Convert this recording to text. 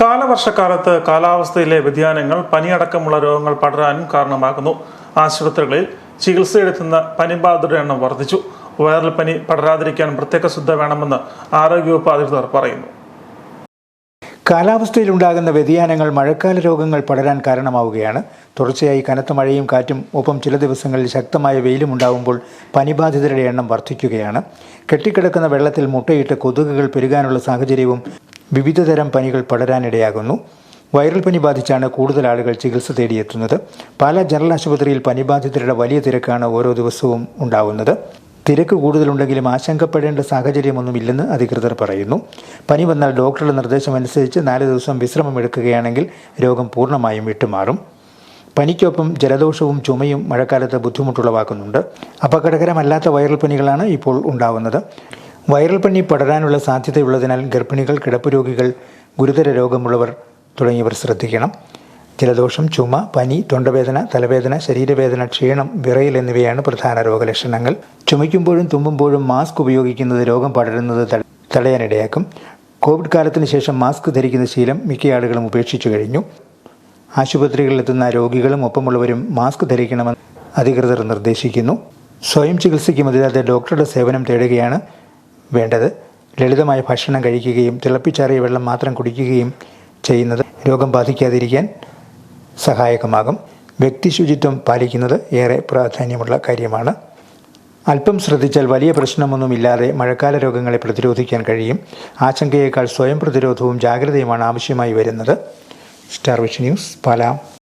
കാലവർഷക്കാലത്ത് കാലാവസ്ഥയിലെ വ്യതിയാനങ്ങൾ പനിയടക്കമുള്ള രോഗങ്ങൾ പടരാനും കാരണമാകുന്നു. ആശുപത്രികളിൽ ചികിത്സയെടുക്കുന്ന പനിബാധിതരുടെ എണ്ണം വർദ്ധിച്ചു. വൈറൽ പനി പടരാതിരിക്കാൻ പ്രത്യേക ശ്രദ്ധ വേണമെന്ന് ആരോഗ്യവകുപ്പ് അധികൃതർ പറയുന്നു. കാലാവസ്ഥയിലുണ്ടാകുന്ന വ്യതിയാനങ്ങൾ മഴക്കാല രോഗങ്ങൾ പടരാൻ കാരണമാവുകയാണ്. തുടർച്ചയായി കനത്ത മഴയും കാറ്റും ഒപ്പം ചില ദിവസങ്ങളിൽ ശക്തമായ വെയിലും ഉണ്ടാകുമ്പോൾ പനിബാധിതരുടെ എണ്ണം വർദ്ധിക്കുകയാണ്. കെട്ടിക്കിടക്കുന്ന വെള്ളത്തിൽ മുട്ടയിട്ട് കൊതുകുകൾ പെരുകാനുള്ള സാഹചര്യവും വിവിധതരം പനികൾ പടരാനിടയാകുന്നു. വൈറൽ പനി ബാധിച്ചാണ് കൂടുതൽ ആളുകൾ ചികിത്സ തേടിയെത്തുന്നത്. പല ജനറൽ ആശുപത്രിയിൽ പനിബാധിതരുടെ വലിയ തിരക്കാണ് ഓരോ ദിവസവും ഉണ്ടാവുന്നത്. തിരക്ക് കൂടുതലുണ്ടെങ്കിലും ആശങ്കപ്പെടേണ്ട സാഹചര്യമൊന്നുമില്ലെന്ന് അധികൃതർ പറയുന്നു. പനി വന്നാൽ ഡോക്ടറുടെ നിർദ്ദേശം അനുസരിച്ച് നാല് ദിവസം വിശ്രമം എടുക്കുകയാണെങ്കിൽ രോഗം പൂർണമായും വിട്ടുമാറും. പനിക്കൊപ്പം ജലദോഷവും ചുമയും മഴക്കാലത്ത് ബുദ്ധിമുട്ടുളവാക്കുന്നുണ്ട്. അപകടകരമല്ലാത്ത വൈറൽ പനികളാണ് ഇപ്പോൾ ഉണ്ടാവുന്നത്. വൈറൽ പനി പടരാനുള്ള സാധ്യതയുള്ളതിനാൽ ഗർഭിണികൾ കിടപ്പ് രോഗികൾ ഗുരുതര രോഗമുള്ളവർ തുടങ്ങിയവർ ശ്രദ്ധിക്കണം. ജലദോഷം ചുമ പനി തൊണ്ടവേദന തലവേദന ശരീരവേദന ക്ഷീണം വിറയൽ എന്നിവയാണ് പ്രധാന രോഗലക്ഷണങ്ങൾ. ചുമയ്ക്കുമ്പോഴും തുമ്മുമ്പോഴും മാസ്ക് ഉപയോഗിക്കുന്നത് രോഗം പടരുന്നത് തടയാനിടയാക്കും. കോവിഡ് കാലത്തിന് ശേഷം മാസ്ക് ധരിക്കുന്ന ശീലം മിക്ക ആളുകളും ഉപേക്ഷിച്ചു കഴിഞ്ഞു. ആശുപത്രികളിലെത്തുന്ന രോഗികളും ഒപ്പമുള്ളവരും മാസ്ക് ധരിക്കണമെന്ന് അധികൃതർ നിർദ്ദേശിക്കുന്നു. സ്വയം ചികിത്സയ്ക്ക് മതിയാതെ ഡോക്ടറുടെ സേവനം തേടുകയാണ് വേണ്ടത്. ലളിതമായ ഭക്ഷണം കഴിക്കുകയും തിളപ്പിച്ചാറിയ വെള്ളം മാത്രം കുടിക്കുകയും ചെയ്യുന്നത് രോഗം ബാധിക്കാതിരിക്കാൻ സഹായകമാകും. വ്യക്തി ശുചിത്വം പാലിക്കുന്നത് ഏറെ പ്രാധാന്യമുള്ള കാര്യമാണ്. അല്പം ശ്രദ്ധിച്ചാൽ വലിയ പ്രശ്നമൊന്നുമില്ലാതെ മഴക്കാല രോഗങ്ങളെ പ്രതിരോധിക്കാൻ കഴിയും. ആശങ്കയേക്കാൾ സ്വയം പ്രതിരോധവും ജാഗ്രതയുമാണ് ആവശ്യമായി വരുന്നത്. Star vision news പാലാം.